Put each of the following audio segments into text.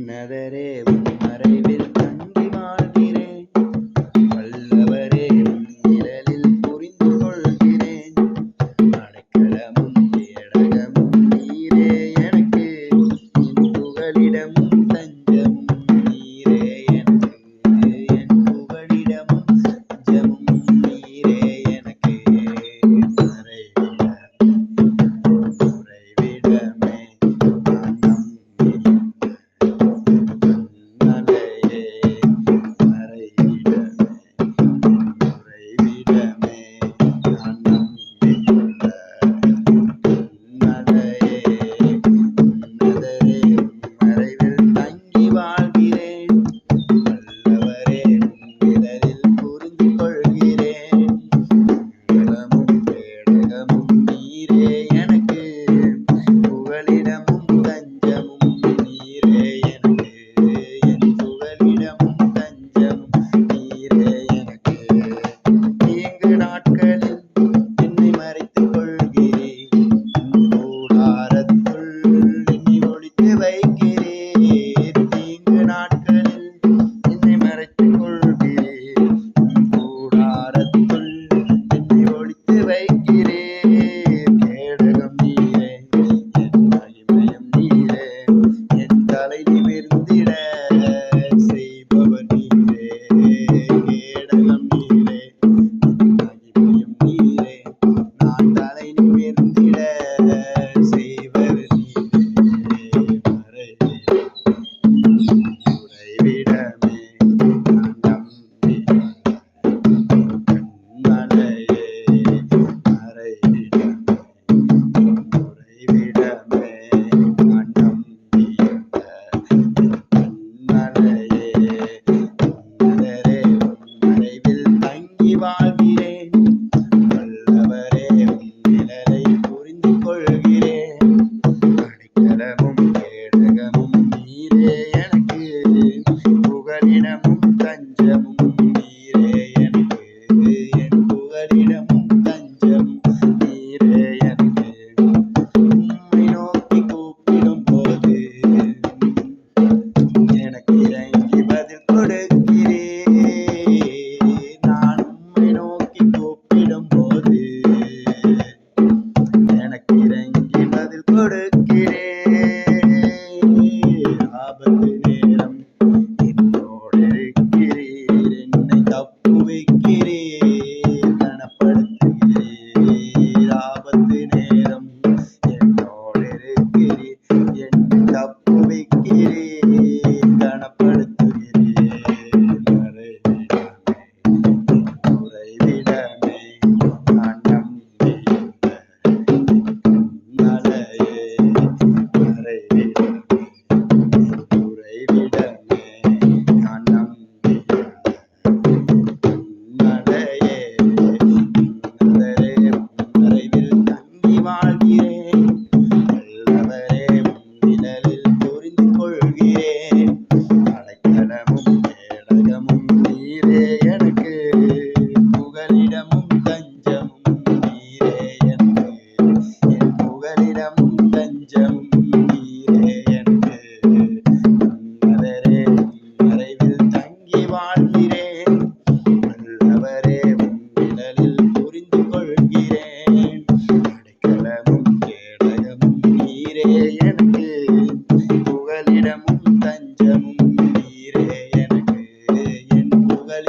உன்னதரே உன் மறைவில் தங்கி வாழ்கிறேன். வல்லவரே உன் நிழலில் புரிந்து கொள்கிறேன். அடைக்கலமும் ஏடகமும் நீரே எனக்கு. புகலிடமும் ஆபத்தினே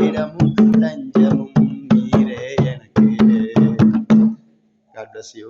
இடமும் தஞ்சமும் நீரே எனக்கு. God bless you